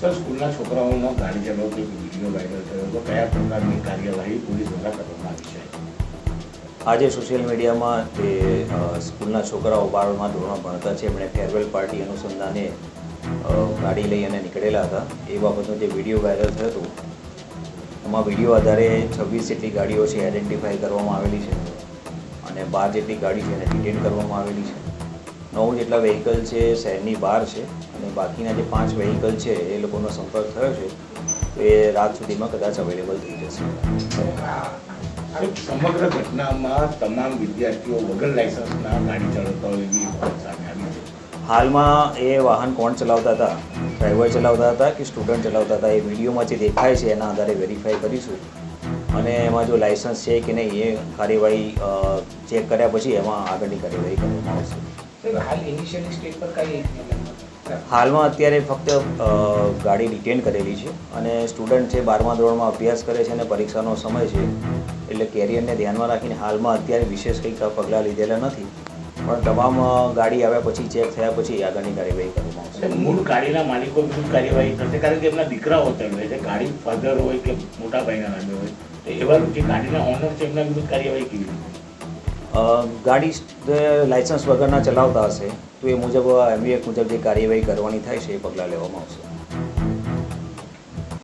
Sir, સ્કૂલના છોકરાઓમાં ગાર્ડિયનો કોઈ video viral થયો તો કયા પ્રકારની કાર્યવાહી પોલીસ દ્વારા કરવામાં આવી છે? આજે સોશિયલ મીડિયામાં તે સ્કૂલના છોકરાઓ બારમાં ધોરણ ભણતા છે. એમણે ફેરવેલ પાર્ટી અનુસંધાને ગાડી લઈ અને નીકળેલા હતા. એ બાબતનો જે વીડિયો વાયરલ થયો હતો, એમાં વીડિયો આધારે છવ્વીસ જેટલી ગાડીઓ છે આઈડેન્ટિફાઈ કરવામાં આવેલી છે. અને બાર જેટલી ગાડી છે એને ડિટેન કરવામાં આવેલી છે. નવ જેટલા વ્હીકલ છે શહેરની બહાર છે અને બાકીના જે પાંચ વ્હીકલ છે એ લોકોનો સંપર્ક થયો છે તો એ રાત સુધીમાં કદાચ અવેલેબલ થઈ જશે. સમગ્ર ઘટનામાં તમામ વિદ્યાર્થીઓ વગર લાયસન્સના ગાડી ચલાવતા હોય એવી સામે આવી છે. હાલમાં એ વાહન કોણ ચલાવતા હતા? ડ્રાઈવર ચલાવતા હતા કે સ્ટુડન્ટ ચલાવતા હતા? એ વિડીયોમાં જે દેખાય છે એના આધારે વેરીફાઈ કરીશું. અને એમાં જો લાયસન્સ છે કે નહીં એ કાર્યવાહી ચેક કર્યા પછી એમાં આગળની કાર્યવાહી કરવામાં આવશે. હાલ ઇનિશિયલી સ્ટેજ પર કઈ હાલમાં અત્યારે ફક્ત ગાડી ડિટેન કરેલી છે અને સ્ટુડન્ટ છે બારમા ધોરણમાં અભ્યાસ કરે છે અને પરીક્ષાનો સમય છે એટલે કેરિયરને ધ્યાનમાં રાખીને હાલમાં અત્યારે વિશેષ કંઈક પગલાં લીધેલા નથી. પણ તમામ ગાડી આવ્યા પછી ચેક થયા પછી આગળની કાર્યવાહી કરવામાં આવશે. મૂળ ગાડીના માલિકો વિરુદ્ધ કાર્યવાહી થશે કારણ કે એમના દીકરા હોતા હોય છે ગાડી ફાધર હોય કે મોટા ભાઈના નામે હોય તો એવા જે ગાડીના ઓનર છે એમના વિરુદ્ધ કાર્યવાહી કેવી ગાડી જે લાયસન્સ વગરના ચલાવતા હશે, તો એ મુજબ એમવીએક મુજબ જે કાર્યવાહી કરવાની થાય છે એ પગલાં લેવામાં આવશે.